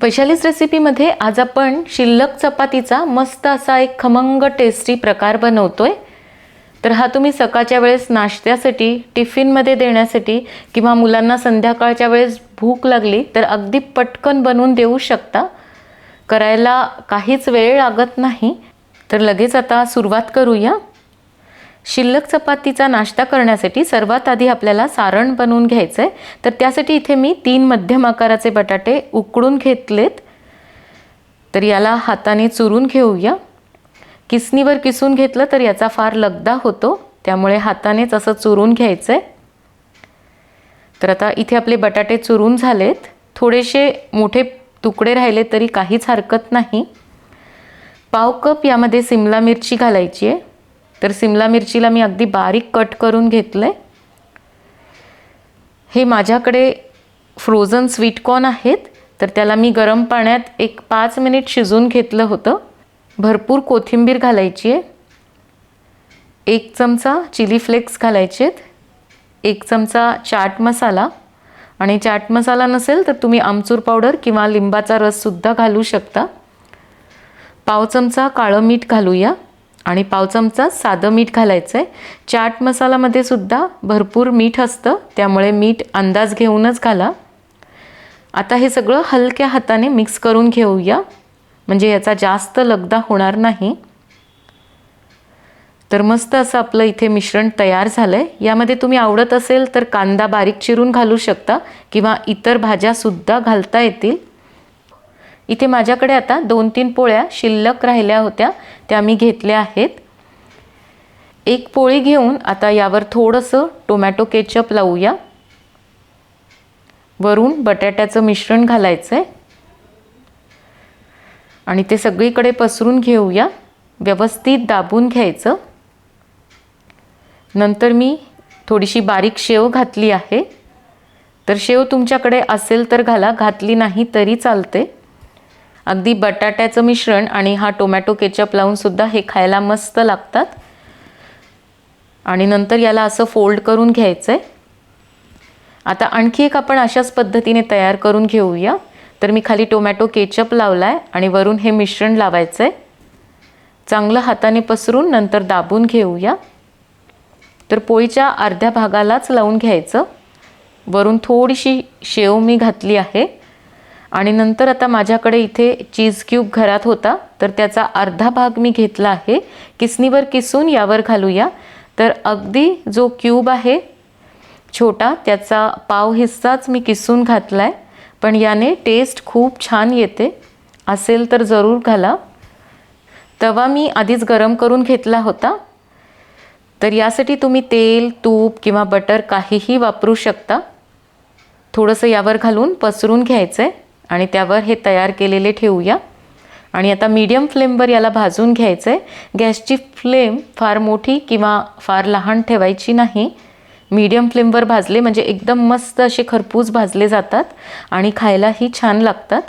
वैशालीस रेसिपीमध्ये आज आपण शिल्लक चपातीचा मस्त असा एक खमंग टेस्टी प्रकार बनवतोय. तर हा तुम्ही सकाळच्या वेळेस नाश्त्यासाठी टिफिनमध्ये देण्यासाठी किंवा मुलांना संध्याकाळच्या वेळेस भूक लागली तर अगदी पटकन बनवून देऊ शकता. करायला काहीच वेळ लागत नाही. तर लगेच आता सुरुवात करूया. शिल्लक चपातीचा नाश्ता करण्यासाठी सर्वात आधी आपल्याला सारण बनवून घ्यायचं आहे तर त्यासाठी इथे मी तीन मध्यम आकाराचे बटाटे उकडून घेतलेत. तर याला हाताने चुरून घेऊया. किसनीवर किसून घेतलं तर याचा फार लगदा होतो. त्यामुळे हातानेच असं चुरून घ्यायचं आहे तर आता इथे आपले बटाटे चुरून झालेत. थोडेसे मोठे तुकडे राहिले तरी काहीच हरकत नाही. पाव कप यामध्ये सिमला मिरची घालायची आहे. तर सिमला मिरचीला मी अगदी बारीक कट करून घेतलं आहे हे माझ्याकडे फ्रोझन स्वीटकॉर्न आहेत. तर त्याला मी गरम पाण्यात एक पाच मिनिट शिजवून घेतलं होतं. भरपूर कोथिंबीर घालायची आहे. एक चमचा चिली फ्लेक्स घालायचे आहेत. एक चमचा चाट मसाला. आणि चाट मसाला नसेल तर तुम्ही आमचूर पावडर किंवा लिंबाचा रससुद्धा घालू शकता. पाव चमचा काळं मीठ घालूया. आणि पाव चमचा साधं मीठ घालायचं आहे चाट मसालामध्ये सुद्धा भरपूर मीठ असतं त्यामुळे मीठ अंदाज घेऊनच घाला. आता हे सगळं हलक्या हाताने मिक्स करून घेऊया. म्हणजे याचा जास्त लगदा होणार नाही. तर मस्त असं आपलं इथे मिश्रण तयार झालं आहे यामध्ये तुम्ही आवडत असेल तर कांदा बारीक चिरून घालू शकता किंवा इतर भाज्यासुद्धा घालता येतील. इथे माझ्याकडे आता दोन तीन पोळ्या शिल्लक राहिल्या होत्या त्या मी घेतल्या आहेत. एक पोळी घेऊन आता यावर थोडंसं टोमॅटो केचप लावूया. वरून बटाट्याचं मिश्रण घालायचं आहे आणि ते सगळीकडे पसरून घेऊया. व्यवस्थित दाबून घ्यायचं. नंतर मी थोडीशी बारीक शेव घातली आहे. तर शेव तुमच्याकडे असेल तर घाला घातली नाही तरी चालते. अगदी बटाट्याचं मिश्रण आणि हा टोमॅटो केचप लावूनसुद्धा हे खायला मस्त लागतात. आणि नंतर याला असं फोल्ड करून घ्यायचं आहे आता आणखी एक आपण अशाच पद्धतीने तयार करून घेऊया. तर मी खाली टोमॅटो केचप लावला आहे आणि वरून हे मिश्रण लावायचं आहे चांगलं हाताने पसरून नंतर दाबून घेऊया. तर पोळीच्या अर्ध्या भागालाच लावून घ्यायचं. वरून थोडीशी शेव मी घातली आहे. आणि नंतर आता माझ्याकडे इथे चीज क्यूब घरात होता. तर त्याचा अर्धा भाग मी घेतला आहे. किसनीवर किसून यावर घालूया. तर अगदी जो क्यूब आहे छोटा त्याचा पाव हिस्साच मी किसून घातला आहे पण याने टेस्ट खूप छान येते. असेल तर जरूर घाला. तवा मी आधीच गरम करून घेतला होता. तर यासाठी तुम्ही तेल तूप किंवा बटर काहीही वापरू शकता. थोडंसं यावर घालून पसरून घ्यायचं आहे आणि त्यावर हे तयार केलेले ठेवूया. आणि आता मीडियम फ्लेमवर याला भाजून घ्यायचं आहे गॅसची फ्लेम फार मोठी किंवा फार लहान ठेवायची नाही. मीडियम फ्लेमवर भाजले म्हणजे एकदम मस्त असे खरपूस भाजले जातात आणि खायलाही छान लागतात.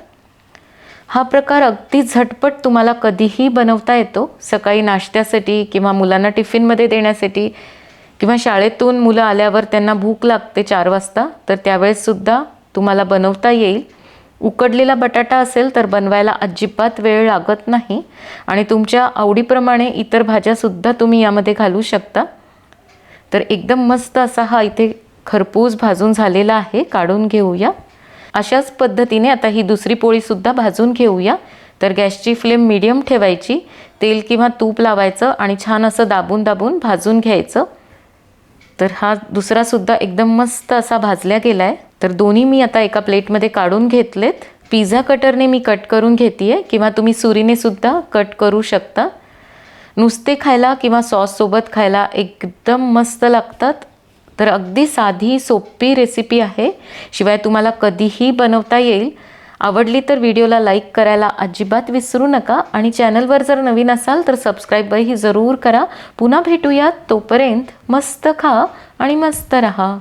हा प्रकार अगदी झटपट तुम्हाला कधीही बनवता येतो. सकाळी नाश्त्यासाठी किंवा मुलांना टिफिनमध्ये देण्यासाठी किंवा शाळेतून मुलं आल्यावर त्यांना भूक लागते चार वाजता तर त्यावेळेससुद्धा तुम्हाला बनवता येईल. उकडलेला बटाटा असेल तर बनवायला अजिबात वेळ लागत नाही. आणि तुमच्या आवडीप्रमाणे इतर भाज्यासुद्धा तुम्ही यामध्ये घालू शकता. तर एकदम मस्त असा हा इथे खरपूस भाजून झालेला आहे काढून घेऊया. अशाच पद्धतीने आता ही दुसरी पोळीसुद्धा भाजून घेऊया. तर गॅसची फ्लेम मिडियम ठेवायची तेल किंवा तूप लावायचं आणि छान असं दाबून दाबून भाजून घ्यायचं. तर हा दुसरासुद्धा एकदम मस्त असा भाजल्या गेला आहे तर दोन्ही मी आता एका प्लेटमध्ये काढून घेतलेत. पिझ्झा कटरने मी कट करून घेते आहे किंवा तुम्ही सुरीने सुद्धा कट करू शकता. नुसते खायला किंवा सॉससोबत खायला एकदम मस्त लागतात. तर अगदी साधी सोपी रेसिपी आहे. शिवाय तुम्हाला कधीही बनवता येईल. आवडली तर व्हिडिओला लाईक करायला अजिबात विसरू नका. आणि चॅनलवर जर नवीन असाल तर सबस्क्राईबही जरूर करा. पुन्हा भेटूयात. तोपर्यंत मस्त खा आणि मस्त रहा.